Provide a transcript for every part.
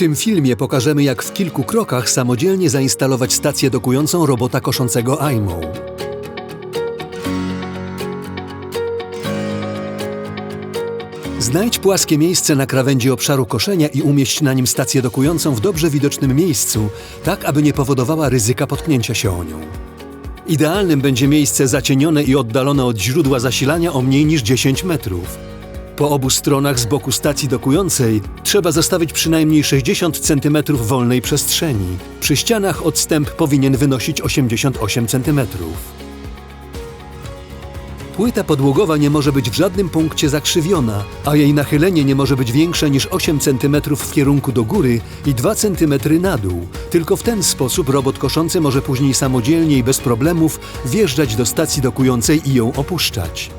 tym filmie pokażemy, jak w kilku krokach samodzielnie zainstalować stację dokującą robota koszącego AIMO. Znajdź płaskie miejsce na krawędzi obszaru koszenia i umieść na nim stację dokującą w dobrze widocznym miejscu, tak aby nie powodowała ryzyka potknięcia się o nią. Idealnym będzie miejsce zacienione i oddalone od źródła zasilania o mniej niż 10 metrów. Po obu stronach z boku stacji dokującej trzeba zostawić przynajmniej 60 cm wolnej przestrzeni. Przy ścianach odstęp powinien wynosić 88 cm. Płyta podłogowa nie może być w żadnym punkcie zakrzywiona, a jej nachylenie nie może być większe niż 8 cm w kierunku do góry i 2 cm na dół. Tylko w ten sposób robot koszący może później samodzielnie i bez problemów wjeżdżać do stacji dokującej i ją opuszczać.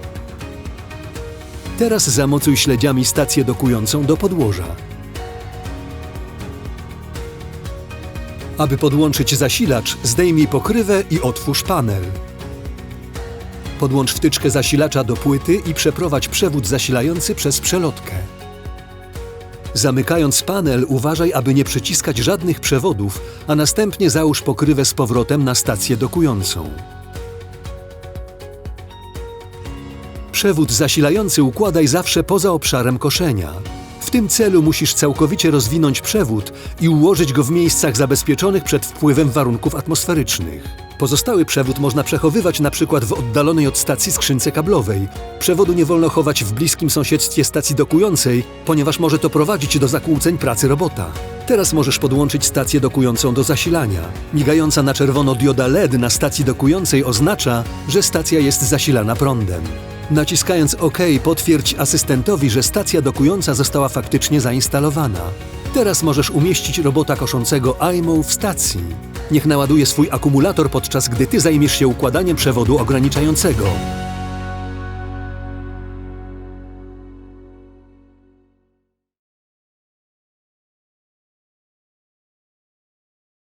Teraz zamocuj śledziami stację dokującą do podłoża. Aby podłączyć zasilacz, zdejmij pokrywę i otwórz panel. Podłącz wtyczkę zasilacza do płyty i przeprowadź przewód zasilający przez przelotkę. Zamykając panel, uważaj, aby nie przyciskać żadnych przewodów, a następnie załóż pokrywę z powrotem na stację dokującą. Przewód zasilający układaj zawsze poza obszarem koszenia. W tym celu musisz całkowicie rozwinąć przewód i ułożyć go w miejscach zabezpieczonych przed wpływem warunków atmosferycznych. Pozostały przewód można przechowywać przykład w oddalonej od stacji skrzynce kablowej. Przewodu nie wolno chować w bliskim sąsiedztwie stacji dokującej, ponieważ może to prowadzić do zakłóceń pracy robota. Teraz możesz podłączyć stację dokującą do zasilania. Migająca na czerwono dioda LED na stacji dokującej oznacza, że stacja jest zasilana prądem. Naciskając OK potwierdź asystentowi, że stacja dokująca została faktycznie zainstalowana. Teraz możesz umieścić robota koszącego AIMO w stacji. Niech naładuje swój akumulator podczas gdy ty zajmiesz się układaniem przewodu ograniczającego.